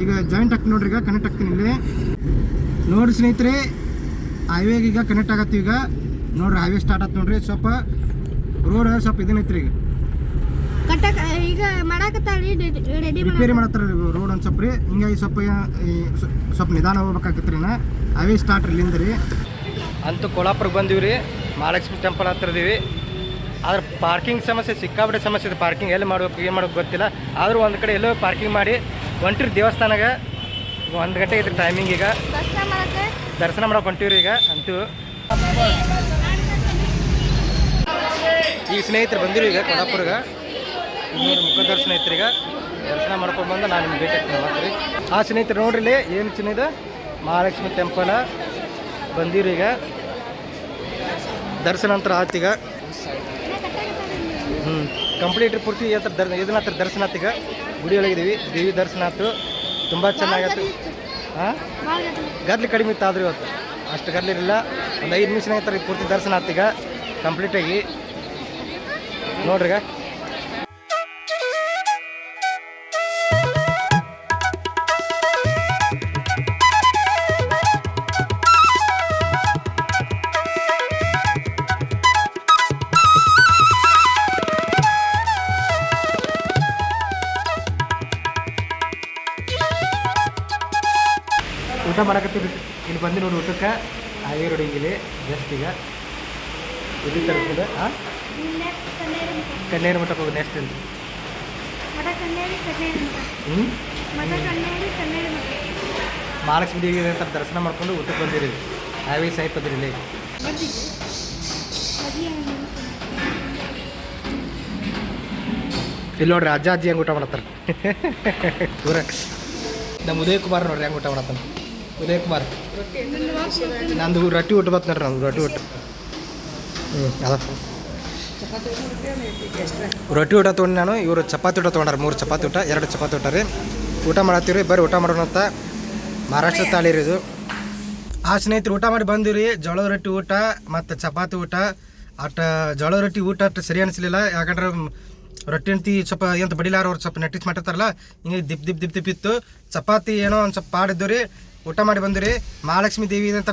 ಈಗ ಜಾಯಿಂಟ್ ಆಗ್ತೀನಿ ನೋಡ್ರಿ ಈಗ ಕನೆಕ್ಟ್ ಆಗ್ತೀನಿ ಇಲ್ಲಿ. ನೋಡಿ ಸ್ನೇಹಿತರೆ ಹೈವೇಗೆ ಈಗ ಕನೆಕ್ಟ್ ಆಗತ್ತೆ ಈಗ. ನೋಡ್ರಿ ಹೈವೇ ಸ್ಟಾರ್ಟ್ ಆಯ್ತು ನೋಡ್ರಿ. ಸ್ವಲ್ಪ ರೋಡ್ ಸ್ವಲ್ಪ ಇದನ್ನೈತ್ರಿ ಈಗ. ಈಗ ರಿಪೇರಿ ಮಾಡತ್ತಾರ ರೋಡ್ ಒಂದು ಸ್ವಲ್ಪ ರೀ. ಹಿಂಗಾಗಿ ಸ್ವಲ್ಪ ಸ್ವಲ್ಪ ನಿಧಾನ ಹೋಗ್ಬೇಕಾಗತ್ತೆ ರೀ ನಾ ಹೈವೇ ಸ್ಟಾರ್ಟ್ ರೀ ಇಲ್ಲಿಂದ ರೀ. ಅಂತೂ ಕೊಲ್ಲಾಪುರಕ್ಕೆ ಬಂದೀವಿ ರೀ. ಮಹಾಲಕ್ಷ್ಮಿ ಟೆಂಪಲ್ ಹತ್ರ ಇದೀವಿ. ಆದ್ರೆ ಪಾರ್ಕಿಂಗ್ ಸಮಸ್ಯೆ ಸಿಕ್ಕಾಬಿಟ್ಟೆ ಸಮಸ್ಯೆ ಇದೆ. ಪಾರ್ಕಿಂಗ್ ಎಲ್ಲಿ ಮಾಡ್ಬೇಕು, ಏನು ಮಾಡ್ಬೇಕು ಗೊತ್ತಿಲ್ಲ. ಆದರೂ ಒಂದು ಕಡೆ ಎಲ್ಲೋ ಪಾರ್ಕಿಂಗ್ ಮಾಡಿ ಹೊಂಟ್ರಿ ದೇವಸ್ಥಾನಗ. ಒಂದು ಗಂಟೆ ಇದ್ರೆ ಟೈಮಿಂಗ್ ಈಗ. ದರ್ಶನ ಮಾಡೋಕೆ ಹೊಂಟಿವ್ರಿ ಈಗ ಅಂತೂ. ಈ ಸ್ನೇಹಿತರು ಬಂದಿರಿ ಈಗ ನೋಡಿ ಮುಖ ದರ್ಶನ ಐತ್ರಿ ಈಗ. ದರ್ಶನ ಮಾಡ್ಕೊಂಡು ಬಂದು ನಾನು ನಿಮ್ಗೆ ಭೇಟಿ ಆಗ್ತೀನಿ ಆ ಸ್ನೇಹಿತರು ನೋಡ್ರಿ ಏನು ಚಿನ್ನ ಇದೆ? ಮಹಾಲಕ್ಷ್ಮಿ ಟೆಂಪಲ್. ಬಂದಿರಿ ಈಗ. ದರ್ಶನ ಅಂತ ಆತೀಗ ಹ್ಞೂ ಕಂಪ್ಲೀಟ್ ಪೂರ್ತಿ ಹತ್ರ ದರ್ ಇದನ್ನ ಹತ್ರ ದರ್ಶನ ಆತೀಗ ಗುಡಿ ಒಳಗಿದ್ದೀವಿ ದೇವಿ ದರ್ಶನ ಆಯ್ತು. ತುಂಬ ಚೆನ್ನಾಗತ್ತು ಹಾಂ ಗದ್ಲಿ ಕಡಿಮೆ ಇತ್ತು ಇವತ್ತು. ಅಷ್ಟು ಗದ್ಲಿರಲಿಲ್ಲ ಒಂದು ಐದು ನಿಮಿಷ ನಂತರ ಪೂರ್ತಿ ದರ್ಶನ ಆತೀಗ ಕಂಪ್ಲೀಟಾಗಿ ನೋಡ್ರಿ ಊಟ ಮಾಡಕತ್ತೀವಿ ಇಲ್ಲಿ ಬಂದು ನೋಡಿ ಊಟಕ್ಕೆ ಹಾಗೆ ನೋಡಿ ಇಲ್ಲಿ ಜಸ್ಟ್ ಈಗ. ಇದು ತರಿಸಿದೆ ಹಾಂ ಮಠಕ್ಕೆ ಹೋಗಿ ನೆಕ್ಸ್ಟ್ ಮಠ ಹ್ಞೂ ಮಹಾಲಕ್ಷ್ಮಿ ದೇವಿ ಅಂತ ದರ್ಶನ ಮಾಡ್ಕೊಂಡು ಊಟಕ್ಕೆ ಬಂದಿರಿ ಹಾವೇರಿ ಸಾಹಿಬ್ ಬಂದಿರಿ ಇಲ್ಲಿ ನೋಡ್ರಿ, ಅಜ್ಜ ಅಜ್ಜಿ ಹೆಂಗೆ ಊಟ ಮಾಡತ್ತಾರೆ? ನಮ್ಮ ಉದಯ್ ಕುಮಾರ್ ನೋಡ್ರಿ ಹೆಂಗೆ ಊಟ ಮಾಡತ್ತಾನ. ಉದಯ್ ಕುಮಾರ್ ನಂದು ರೊಟ್ಟಿ ಊಟ ಬತ್ತು ನೋಡ್ರಿ ನಂದು, ರೊಟ್ಟಿ ಊಟ ಹ್ಞೂ ರೊಟ್ಟಿ ಊಟ ತೊಗೊಂಡು ನಾನು, ಇವರು ಚಪಾತಿ ಊಟ ತೊಗೊಂಡಾರ, ಮೂರು ಚಪಾತಿ ಊಟ, ಎರಡು ಚಪಾತಿ ಊಟ ರೀ. ಊಟ ಮಾಡತ್ತೀವಿ ಬರ್ರಿ ಊಟ ಮಾಡೋಣ ಅಂತ ಮಹಾರಾಷ್ಟ್ರ ತಾಳಿ ರೀ ಇದು. ಆ ಸ್ನೇಹಿತರು ಊಟ ಮಾಡಿ ಬಂದಿವಿ ಜೋಳದ ರೊಟ್ಟಿ ಊಟ ಮತ್ತು ಚಪಾತಿ ಊಟ. ಅಟ್ ಜೋಳದ ರೊಟ್ಟಿ ಊಟ ಅಷ್ಟು ಸರಿ ಅನಿಸ್ಲಿಲ್ಲ, ಯಾಕಂದ್ರೆ ರೊಟ್ಟಿ ಅಂತಿ ಸ್ವಲ್ಪ ಎಂತ ಬಡಿಲಾರ ಅವ್ರು ಸ್ವಲ್ಪ ನೆಟ್ಟಿಸ್ ಮಾಡಿರ್ತಾರಲ್ಲ, ಹಿಂಗೆ ದಿಪ್ ದಿಪ್ ದಿಪ್ ದಿಪ್ ಇತ್ತು. ಚಪಾತಿ ಏನೋ ಒಂದು ಸ್ವಲ್ಪ ಪಾಡಿದ್ದು ರೀ ಊಟ ಮಾಡಿ ಬಂದಿರಿ. ಮಹಾಲಕ್ಷ್ಮಿ ದೇವಿ ಅಂತ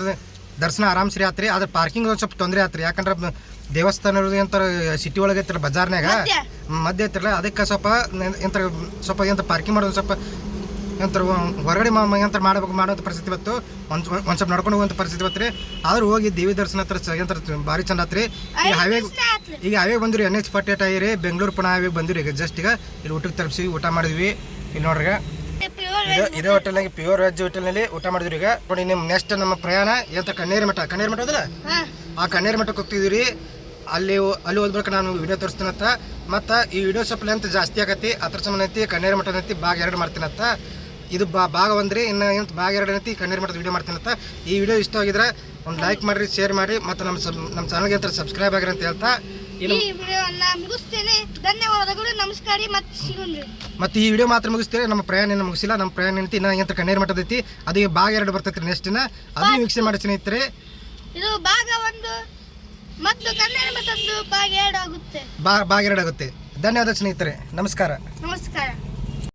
ದರ್ಶನ ಆರಾಮ್ ಸರಿ ಆತ್ರಿ. ಆದ್ರೆ ಪಾರ್ಕಿಂಗ್ ಒಂದು ಸ್ವಲ್ಪ ತೊಂದರೆ ಆತ್ರಿ. ಯಾಕಂದ್ರೆ ದೇವಸ್ಥಾನ ಇರೋದು ಸಿಟಿ ಒಳಗೆ ಐತ್ರಲ್ಲ ಬಜಾರ್ನಾಗ ಮಧ್ಯ. ಐತ್ರಲ್ಲ ಅದಕ್ಕೆ ಸ್ವಲ್ಪ ಎಂತ ಸ್ವಲ್ಪ ಎಂತ ಪಾರ್ಕಿಂಗ್ ಮಾಡೋದು ಸ್ವಲ್ಪ ಎಂತ ಹೊರಗಡೆ ಎಂತ ಮಾಡ್ಬೇಕು ಮಾಡೋಂಥ ಪರಿಸ್ಥಿತಿ ಬತ್ತು ಒಂದು ಒಂದು ಸ್ವಲ್ಪ ನಡ್ಕೊಂಡು ಹೋಗುವಂಥ ಪರಿಸ್ಥಿತಿ ಬತ್ರಿ. ಆದ್ರೂ ಹೋಗಿ ದೇವಿ ದರ್ಶನ ಹತ್ರ ಚ- ಎಂತ ಭಾರಿ ಚಂದ ಆತ್ರಿ. ಈಗ ಹೈವೇ ಈಗ ಹೈವೇ ಬಂದಿರಿ ಎನ್ ಎಚ್ ಫಾರ್ಟಿ ಏಟ್ ಆಗಿರಿ ಬೆಂಗಳೂರು ಪುನಃ ಹೈವೇ ಬಂದಿರಿ. ಈಗ ಜಸ್ಟ್ ಈಗ ಇಲ್ಲಿ ಊಟಕ್ಕೆ ತರಿಸಿ ಊಟ ಮಾಡಿದ್ವಿ. ಇಲ್ಲಿ ನೋಡ್ರಿ. ಇದು ಇದೇ ಹೋಟೆಲ್ನಾಗ ಪ್ಯೂರ್ ವೆಜ್ ಹೋಟೆಲ್ನಲ್ಲಿ ಊಟ ಮಾಡಿದ್ರು ಈಗ. ನೋಡಿ ನಿಮ್ಮ ನೆಕ್ಸ್ಟ್ ನಮ್ಮ ಪ್ರಯಾಣ. ಎಂತ ಕಣ್ಣೇರಿ ಮಠ? ಕಣ್ಣೇರಿ ಮಠ ಆ ಕಣ್ಣೇರಿ ಮಠಕ್ಕೆ ಹೋಗ್ತಿದ್ದೀರಿ. ಅಲ್ಲಿ ಅಲ್ಲಿ ಹೋದ್ಬೇಕು ನಾನು ವಿಡಿಯೋ ತೋರಿಸ್ತೀನತ್ತ ಮತ್ತು ಈ ವಿಡಿಯೋ ಸ್ವಲ್ಪ ಲೆಂತ್ ಜಾಸ್ತಿ ಆಗತ್ತಿ. ಅದ್ರ ಸಂಬಂಧ ಐತಿ ಕಣ್ಣೇರಿ ಮಠದ ಐತಿ ಭಾಗ ಎರಡು ಮಾಡ್ತೀನತ್ತ ಇದು ಬಾ ಭಾಗ ಒಂದ್ರಿ ಇನ್ನು ಎಂತ ಭಾಗ ಎರಡು ಐತಿ ಕಣ್ಣೇರಿ ಮಠದ ವಿಡಿಯೋ ಮಾಡ್ತೀನತ್ತ ಈ ವಿಡಿಯೋ ಇಷ್ಟ ಆಗಿದ್ರೆ ಒಂದು ಲೈಕ್ ಮಾಡಿರಿ ಶೇರ್ ಮಾಡಿ ಮತ್ತು ನಮ್ಮ ಸಬ್ ನಮ್ಮ ಚಾನಲ್ಗೆ ಅಂತ ಸಬ್ಸ್ಕ್ರೈಬ್ ಆಗಿರಿ ಅಂತ ಹೇಳ್ತಾ. ಈ ವಿಡಿಯೋವನ್ನ ಮುಗಿಸ್ತೇನೆ. ಧನ್ಯವಾದಗಳು ನಮಸ್ಕಾರ ಮತ್ತೆ ಸಿಗೋಣ್ರಿ ಮತ್ತೆ ಈ ವಿಡಿಯೋ ಮಾತ್ರ ಮುಗಿಸ್ತೇವೆ ನಮ್ಮ ಪ್ರಯಾಣ ಏನು ಮುಗಿಸಿಲ್ಲ ನಮ್ಮ ಪ್ರಯಾಣ ಏನಂತ ಇನ್ನ ಎಂತ ಕಣ್ಣೀರ್ ಮಠದ ಐತಿ ಅದು ಈಗ ಭಾಗ ಎರಡು ಬರ್ತೈತಿ ನೆಕ್ಸ್ಟಿನ ಅದನ್ನು ವೀಕ್ಷಣೆ ಮಾಡಿ ಸ್ನೇಹಿತರೆ. ಇದು ಭಾಗ ಒಂದು ಮತ್ತು ಕನ್ನಡ ಮತ್ತೊಂದು ಭಾಗ ಎರಡು ಆಗುತ್ತೆ. ಭಾಗ ಎರಡು ಆಗುತ್ತೆ. ಧನ್ಯವಾದ ಸ್ನೇಹಿತರೆ ನಮಸ್ಕಾರ. ನಮಸ್ಕಾರ.